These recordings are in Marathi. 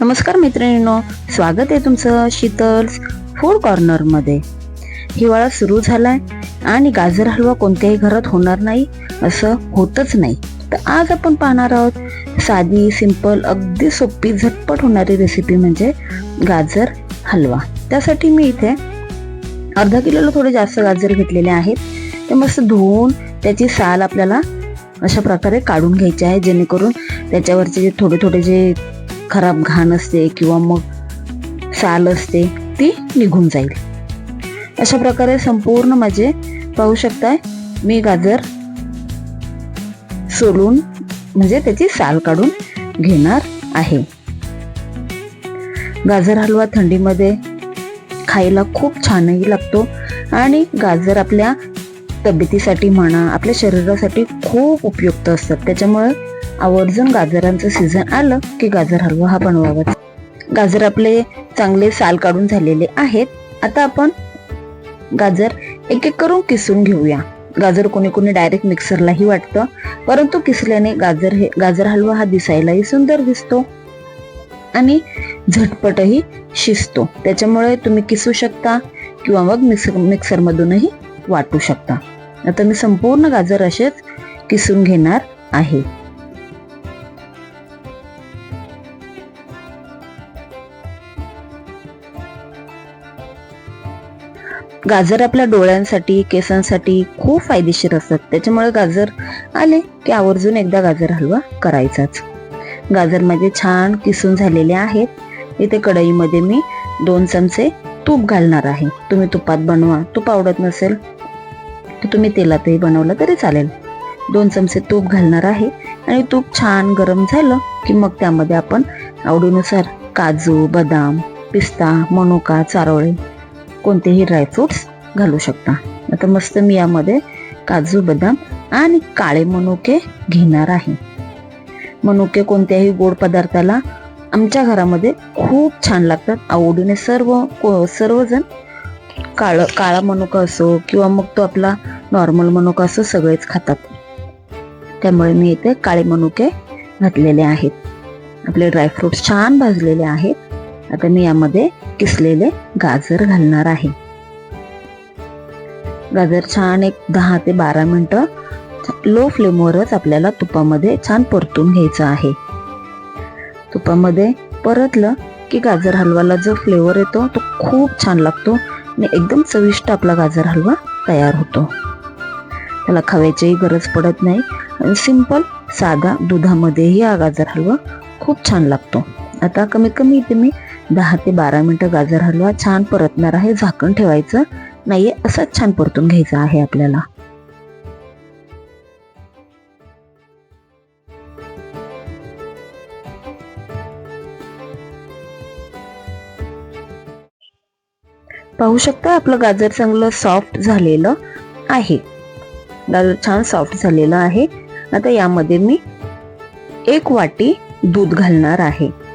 नमस्कार मैत्रिणींनो स्वागत आहे तुमचं शीतल्स फूड कॉर्नरमध्ये हिवाळा सुरू झालाय आणि गाजर हलवा कोणत्याही घरात होणार नाही असं होतच नाही. तर आज आपण पाहणार आहोत साधी सिंपल अगदी सोपी झटपट होणारी रेसिपी म्हणजे गाजर हलवा. त्यासाठी मी इथे अर्धा किलोला थोडे जास्त गाजर घेतलेले आहेत. ते मस्त धुवून त्याची साल आपल्याला अशा प्रकारे काढून घ्यायची आहे जेणेकरून त्याच्यावरचे जे थोडे थोडे जे खराब घाण असते किंवा मग साल असते ती निघून जाईल. अशा प्रकारे संपूर्ण माझे पाहू शकताय मी गाजर सोलून म्हणजे त्याची साल काढून घेणार आहे. गाजर हलवा थंडीमध्ये खायला खूप छानही लागतो आणि गाजर आपल्या तब्येतीसाठी म्हणा आपल्या शरीरासाठी खूप उपयुक्त असतात. त्याच्यामुळे आवर्जून गाजरांचं सीझन आलं की गाजर हलवा हा बनवावाच. गाजर आपले चांगले साल काढून झालेले आहेत. आता आपण गाजर एक एक करून किसून घेऊया. गाजर कोणी कोणी डायरेक्ट मिक्सरलाही वाटतं परंतु किसल्याने गाजर हे गाजर हलवा हा दिसायलाही सुंदर दिसतो आणि झटपटही शिजतो. त्याच्यामुळे तुम्ही किसू शकता किंवा मग मिक्सर मिक्सरमधूनही वाटू शकता. आता मी संपूर्ण गाजर असेच किसून घेणार आहे. गाजर आपल्या डोळ्यांसाठी केसांसाठी खूप फायदेशीर असतात. त्याच्यामुळे गाजर आले की आवर्जून एकदा गाजर हलवा करायचाच. गाजर माझे छान किसून झालेले आहेत. इथे कढईमध्ये मी दोन चमचे तूप घालणार आहे. तुम्ही तुपात बनवा. तूप आवडत नसेल तर तुम्ही तेलातही बनवलं तरी चालेल. दोन चमचे तूप घालणार आहे आणि तूप छान गरम झालं की मग त्यामध्ये आपण आवडीनुसार काजू बदाम पिस्ता मनुका चारोळे कोणतेही ड्रायफ्रुट्स घालू शकता. आता मस्त मी यामध्ये काजू बदाम आणि काळे मनुके घेणार आहे. मनुके कोणत्याही गोड पदार्थाला आमच्या घरामध्ये खूप छान लागतात. आवडीने सर्व को- सर्वजण काळ काळा मनुका असो किंवा मग तो आपला नॉर्मल मनुका असो सगळेच खातात. त्यामुळे मी इथे काळे मनुके घातलेले आहेत. आपले ड्रायफ्रुट्स छान भाजलेले आहेत. आता मी यामध्ये किसलेले गाजर घालणार आहे. गाजर छान एक दहा ते बारा मिनटं लो फ्लेमवरच आपल्याला तुपामध्ये छान परतून घ्यायचं आहे. तुपामध्ये परतलं की गाजर हलवाला जो फ्लेवर येतो तो खूप छान लागतो आणि एकदम चविष्ट आपला गाजर हलवा तयार होतो. त्याला खव्याचीही गरज पडत नाही आणि सिंपल साधा दुधामध्येही हा गाजर हलवा खूप छान लागतो. आता कमीत कमी इथे मी दहा ते बारा मिनटं गाजर हलवा छान परतणार आहे झाकण ठेवायचं. नाहीये असंच छान परतून घ्यायचं आहे आपल्याला. पाहू शकता आपलं गाजर चांगलं सॉफ्ट झालेलं आहे. गाजर छान सॉफ्ट झालेलं आहे. आता यामध्ये मी एक वाटी दूध घालणार आहे.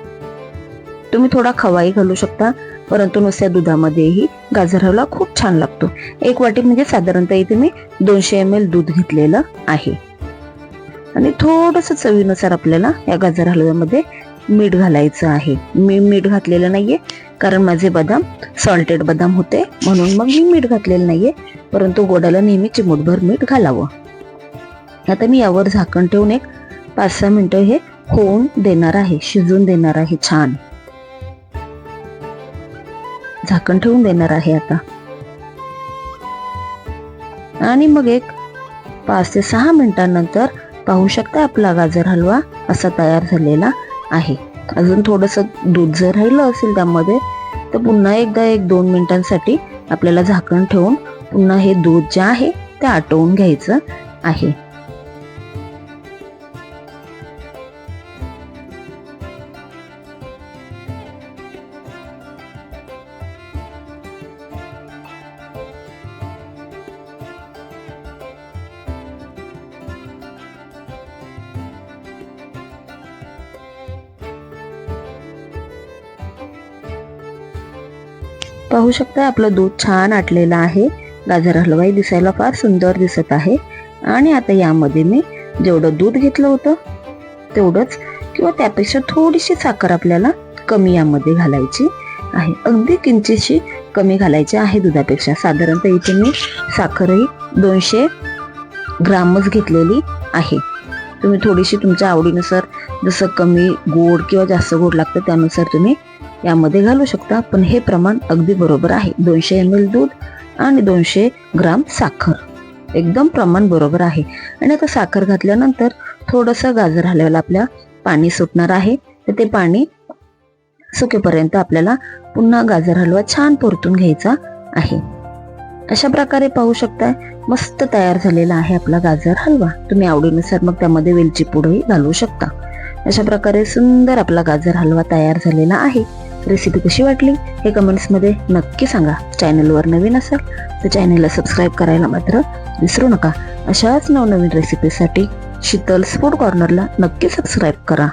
तुम्ही थोडा खवाही घालू शकता. परंतु नुसत्या दुधामध्येही गाजर हलवा खूप छान लागतो. एक वाटी म्हणजे साधारणतः इथे मी दोनशे एम एल दूध घेतलेलं आहे. आणि थोडस चवीनुसार आपल्याला या गाजर हलव्यामध्ये मीठ घालायचं आहे. मी मीठ घातलेलं नाहीये कारण माझे बदाम सॉल्टेड बदाम होते. म्हणून मग मी मीठ घातलेलं नाहीये परंतु गोडाला नेहमी चिमूटभर मीठ घालावं. आता मी यावर झाकण ठेवून एक पाच सहा मिनिटं हे होऊन देणार आहे शिजून देणार आहे छान. झाकण ठेवून देणार आहे आता. आणि मग एक पाच ते सहा मिनिटांनंतर पाहू शकता आपला गाजर हलवा असा तयार झालेला आहे. अजून थोडस दूध जर राहिलं असेल त्यामध्ये तर पुन्हा एकदा एक दोन मिनिटांसाठी आपल्याला झाकण ठेवून पुन्हा हे दूध जे आहे ते आटवून घ्यायचं आहे. पाहू शकता आपलं दूध छान आटलेलं आहे. गाजर हलवाई दिसायला फार सुंदर दिसत आहे. आणि आता यामध्ये मी जेवढं दूध घेतलं होतं तेवढंच किंवा त्यापेक्षा थोडीशी साखर आपल्याला कमी यामध्ये घालायची आहे. अगदी किंचितशी कमी घालायची आहे दुधापेक्षा. साधारणतः इथे मी साखरही दोनशे ग्रामच घेतलेली आहे. तुम्ही थोडीशी तुमच्या आवडीनुसार जसं कमी गोड किंवा जास्त गोड लागतं त्यानुसार तुम्ही यामध्ये घालू शकता. पण हे प्रमाण अगदी बरोबर आहे. दोनशे एम एल दूध आणि दोनशे ग्राम साखर. एकदम प्रमाण बरोबर आहे. आणि आता साखर घातल्यानंतर थोडंसं गाजर हलवायला आपल्या पाणी सुटणार आहे. तर ते पाणी सुकेपर्यंत आपल्याला पुन्हा गाजर हलवा छान परतून घ्यायचा आहे. अशा प्रकारे पाहू शकताय मस्त तयार झालेला आहे आपला गाजर हलवा. तुम्ही आवडीनुसार मग त्यामध्ये वेलची पूडही घालू शकता. अशा प्रकारे सुंदर आपला गाजर हलवा तयार झालेला आहे. रेसिपी कशी वाटली हे कमेंट्समध्ये नक्की सांगा. चॅनलवर नवीन असाल तर चॅनलला सबस्क्राईब करायला मात्र विसरू नका. अशाच नवनवीन रेसिपीसाठी शीतल्स फूड कॉर्नरला नक्की सबस्क्राईब करा.